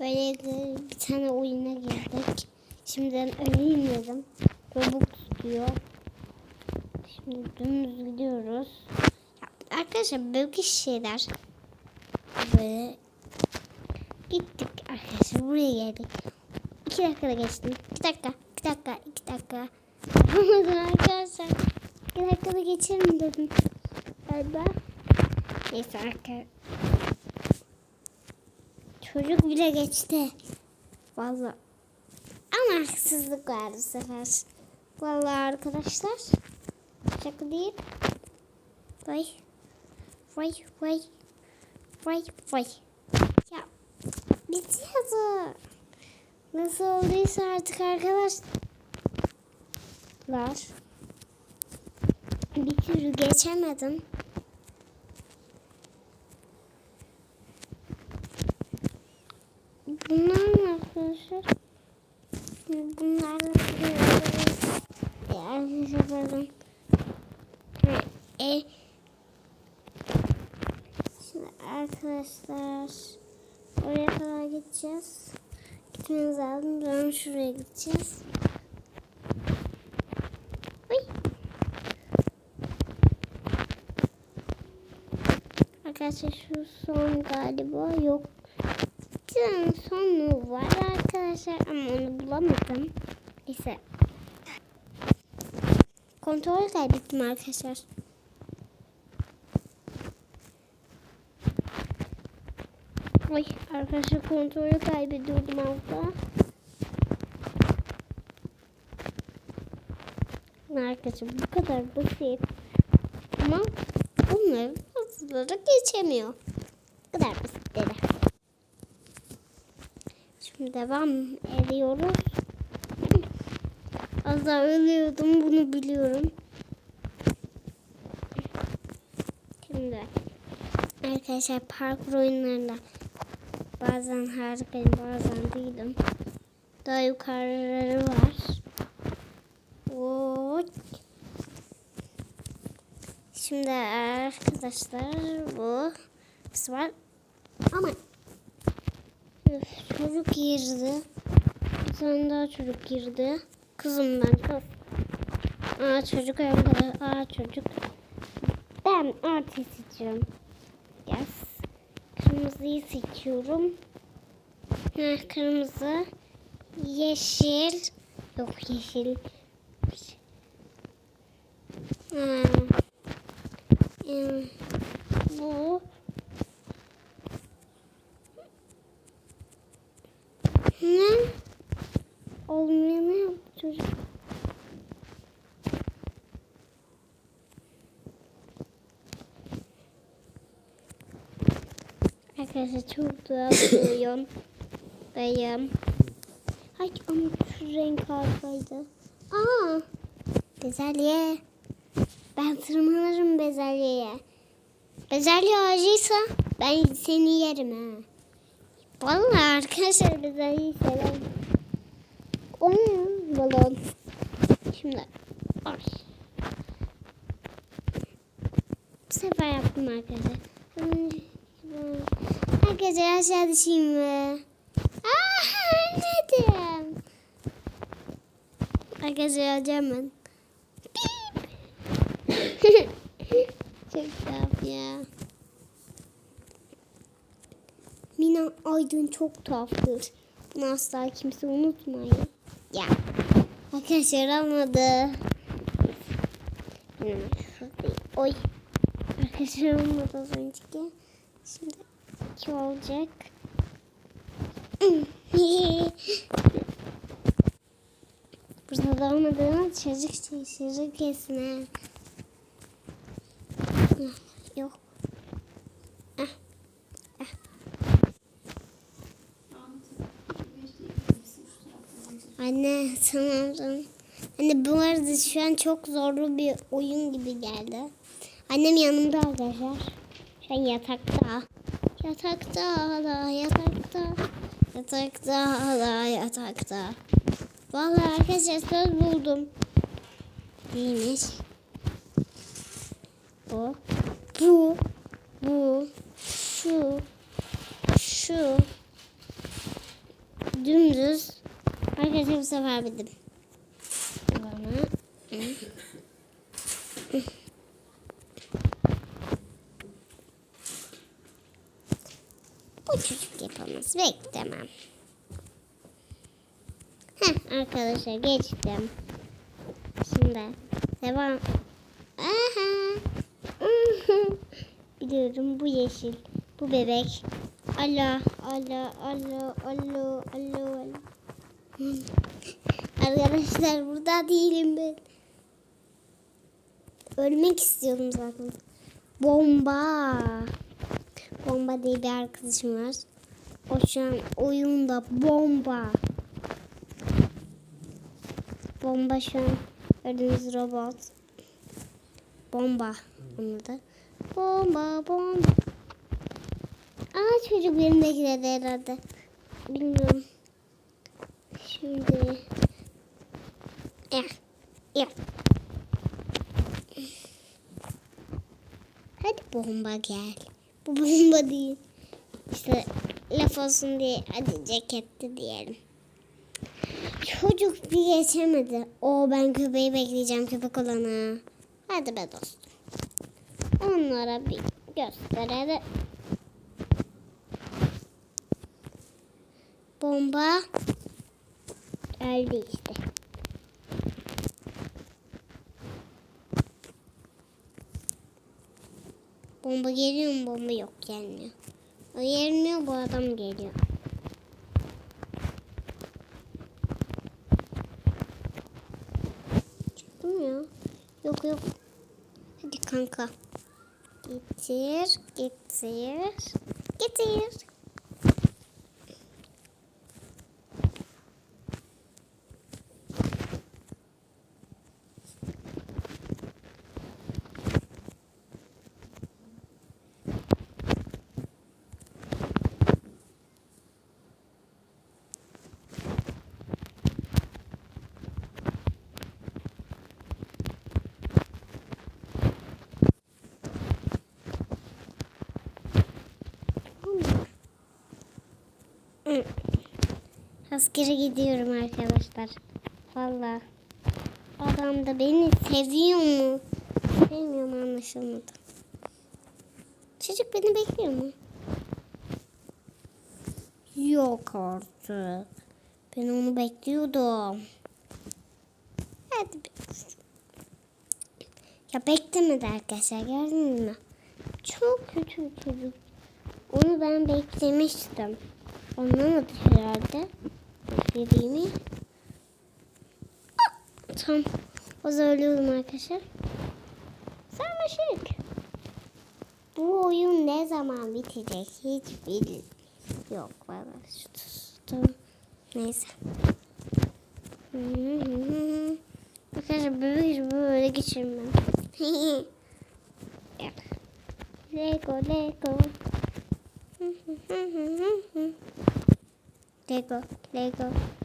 Böyle bir tane oyuna girdik. Şimdiden öleyim dedim. Robux diyor. Şimdi dümdüz gidiyoruz. Ya, arkadaşlar böyle şeyler böyle gittik arkadaşlar buraya geldik. İki dakikada geçtim. İki dakika, iki dakika, iki dakika. Yapamadım arkadaşlar. İki dakikada geçerim dedim. Galiba. Neyse arkadaşlar. Çocuk bile geçti. Vallahi. Ama haksızlık var bu sefer. Vallahi arkadaşlar. Şaka değil. Vay. Vay vay. Vay vay. Ya bitiyordu. Nasıl olduysa artık arkadaşlar. Bir türlü geçemedim. Bunlar ne arkadaşlar? Bunlar da Arkadaşlar pardon. E, şimdi arkadaşlar oraya kadar gideceğiz. Gitmemiz lazım. Sonra şuraya gideceğiz. Uy. Arkadaşlar şu son galiba yok. Videonun sonu var arkadaşlar ama onu bulamadım. Neyse. Kontrol kaybettim arkadaşlar. Ay arkadaşlar kontrolü kaybediyordum altta. Arkadaşlar bu kadar basit. Ama bunları bazıları geçemiyor. Bu kadar basit dedi. Şimdi devam ediyoruz. Az daha ölüyordum bunu biliyorum. Şimdi arkadaşlar parkur oyunlarında bazen harikayım bazen değilim. Daha yukarıları var. Oy. Şimdi arkadaşlar bu kısmı var. Ama çocuk girdi. Bir tane daha çocuk girdi. Kızım ben kız. Aa çocuk arkadaş. Aa çocuk. Ben artist seçiyorum. Yes. Kırmızıyı seçiyorum. Heh, kırmızı. Yeşil. Yok yeşil. Ha. Hmm, Bu. Ne? Olmuyor ne yaptı çocuk? Arkadaşlar çok doğal buluyorum. Dayım. Ay ama şu renk harikaydı. Aa! Bezelye. Ben tırmanırım bezelyeye. Bezelye ağacıysa ben seni yerim ha. Vallahi arkadaşlar bezelyeyi severim. O ne? Balon. Şimdi ay. Bu sefer yaptım arkadaşlar. Arkadaşlar aşağı düşeyim mi? Aa, anladım. Arkadaşlar alacağım ben. Çok tuhaf ya. Mina Aydın çok tuhaftır. Bunu asla kimse unutmayın. Ya. Arkadaşlar şurada. Oy. Arkadaşlar olmadı az önceki. Şimdi iki olacak. Burada da olmadığını çocuk şey, çocuk kesme. Anne tamam. Anne bu arada şu an çok zorlu bir oyun gibi geldi. Annem yanımda arkadaşlar. Şu an yatakta. Yatakta hala yatakta. Yatakta hala yatakta. Vallahi arkadaşlar söz buldum. Neymiş? Bu. Bu. Bu. Şu. Şu. dümdüz. Arkadaşlar bu sefer bildim. Bu çocuk yapamaz. Beklemem. Heh, arkadaşlar geçtim. Şimdi devam. Aha. Biliyorum bu yeşil. Bu bebek. Allah Allah Allah Allah Allah Allah. Arkadaşlar burada değilim ben. Ölmek istiyorum zaten. Bomba. Bomba diye bir arkadaşım var. O şu an oyunda bomba. Bomba şu an gördüğünüz robot. Bomba onun da. Bomba bomba. Aa çocuk beni bekledi herhalde. Bilmiyorum. Şimdi. Ya. Ya. Hadi bomba gel. Bu bomba değil. İşte laf olsun diye hadi ceketti diyelim. Çocuk bir geçemedi. O ben köpeği bekleyeceğim köpek olana. Hadi be dostum. Onlara bir gösterelim. Bomba geldi işte. Bomba geliyor mu? Bomba yok gelmiyor. O gelmiyor bu adam geliyor. Çıktım ya. Yok yok. Hadi kanka. Getir, getir, getir. Hı. Askere gidiyorum arkadaşlar. Valla. Adam da beni seviyor mu? Sevmiyor mu anlaşılmadı. Çocuk beni bekliyor mu? Yok artık. Ben onu bekliyordum. Hadi. Ya beklemedi arkadaşlar gördünüz mü? Çok kötü çocuk. Onu ben beklemiştim. Anlamadı herhalde. Beklediğimi. Ah, Tamam. O zaman ölüyorum arkadaşlar. Sarmaşık. Bu oyun ne zaman bitecek hiç bil yok valla. Tamam. Neyse. Arkadaşlar böyle böyle geçirmem. Yok. Lego Lego. Lego Lego